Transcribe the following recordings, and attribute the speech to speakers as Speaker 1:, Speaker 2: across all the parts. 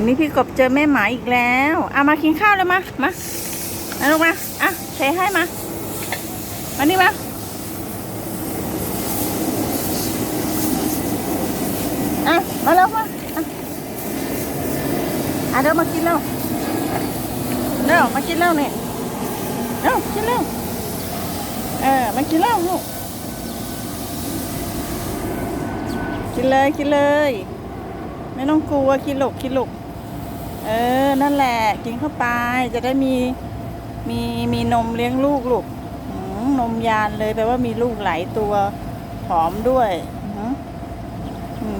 Speaker 1: วันนี้พี่กบเจอแม่หมาอีกแล้วเอามากินข้าวเลยมามามาลูกมาอะเทให้มามานี่มาอะมาแล้วมาอะอะเดี๋ยวมากินแล้วเร็วมากินแล้วเนี่ยเร็วกินแล้วเออมากินแล้วลูกกินเลยกินเลย ไม่ต้องกลัวกินหลกกินหลก เออ นั่นแหละ กินเข้าไป จะได้มีมีมีนมเลี้ยงลูกลูกนมยานเลยแปลว่ามีลูกหลายตัวหอมด้วย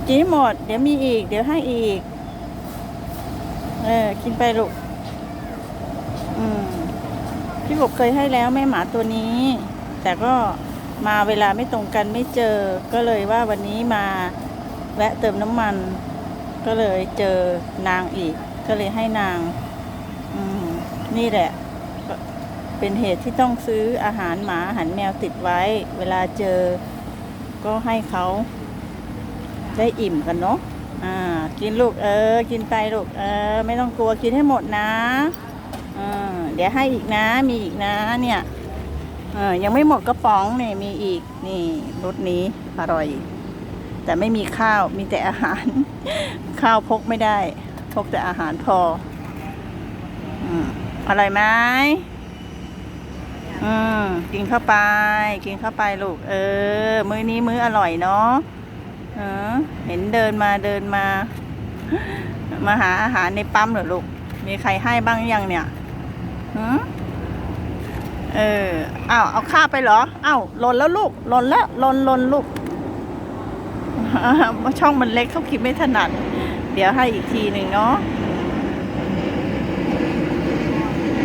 Speaker 1: กินให้หมด เดี๋ยวมีอีก เดี๋ยวให้อีก เออ กินไปลูก อืม พี่กบเคยให้แล้วแม่หมาตัวนี้ แต่ก็มาเวลาไม่ตรงกันไม่เจอ ก็เลยว่าวันนี้มาแวะเติมน้ำมัน ก็เลยเจอนางอีก ก็เลยให้นางนี่แหละ เป็นเหตุที่ต้องซื้ออาหารหมาอาหารแมวติดไว้ เวลาเจอก็ให้เขาได้อิ่มกันเนาะอ่า กินลูกเออ กินไปลูกเออ ไม่ต้องกลัวกินให้หมดนะอ่าเดี๋ยวให้อีกนะมีอีกนะเนี่ยเออยังไม่หมดกระป๋องเนี่ยมีอีกนี่รสนี้อร่อย แต่ไม่มีข้าวมีแต่อาหาร ข้าวพกไม่ได้ กแต่อาหารพออือร่อยไหมอืมกินเข้าไป กินเข้าไปลูก เออ มื้อนี้มื้ออร่อยเนาะเออเห็นเดินมาเดินมา มาหาอาหารในปั๊มเหรอลูก มีใครให้บ้างยังเนี่ยหือเอออ้าวเอาข้าวไปเหรออ้าวหล่นแล้วลูกหล่นแล้วหล่นหล่นลูกช่องมันเล็กเขาคิดไม่ถนัด ดี๋ยวให้อีกทีหนึ่งเนาะ